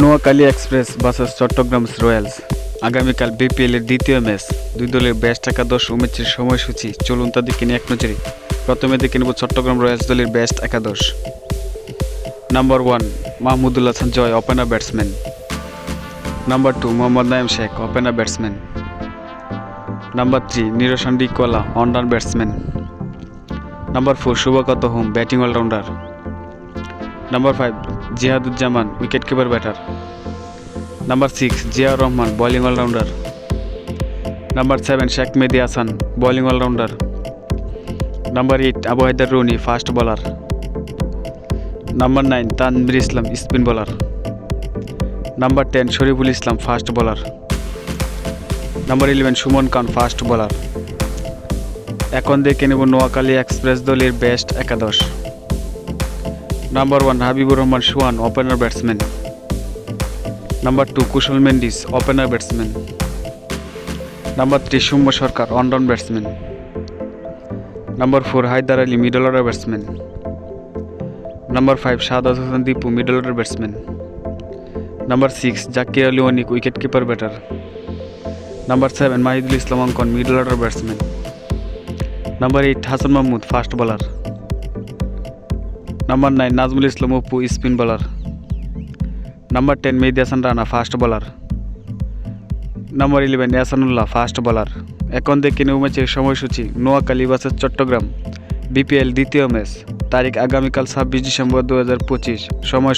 Noakhali express versus Chattogram royals. আগামীকাল BPL এর দ্বিতীয় ম্যাচ। দুই দলের বেস্ট একাদশ ও ম্যাচের সময়সূচি। চলুন তা দেখে নিয়ে এক নজরে। প্রথমে দেখে নেব চট্টগ্রাম রয়্যালস দলের বেস্ট একাদশ। Number one Mahmudul Hasan Joy opener batsman number two Mohammad Naim Sheikh opener batsman number three Niroshan Dickwella অনরান batsman number four Shuvagata Hom batting allrounder number five Jihaduzzaman wicket keeper batter number six Ziaur Rahman bowling allrounder number seven Sheikh Mehedi Hasan bowling allrounder number eight Abu Haider Rony fast bowler number nine Tanvir Islam spin bowler number ten Shoriful Islam fast bowler number eleven Sumon Khan fast bowler এখন দেখে নেব Noakhali express দলের best একাদশ। Number one Habibur Rahman Sohan opener batsman number two Kusal Mendis opener batsman number three Soumya Sarkar one down batsman number four Haider Ali middle order batsman number five Shahad Hasan Dipu middle order batsman number six Zakir Ali Anik wicket keeper batter number seven Mahidul Islam Ankon middle order batsman number eight Hasan Mahmud fast bowler number nine Nazmul Islam Apu spin bowler number ten Mehedi Hasan Rana fast bowler number eleven Ihsanullah fast bowler এখন দেখে new ম্যাচের সময়সূচি, নোয়াখালী বাসের Chittagong BPL দ্বিতীয় match, তারিখ আগামীকাল ছাব্বিশ December দু হাজার পঁচিশ, সময়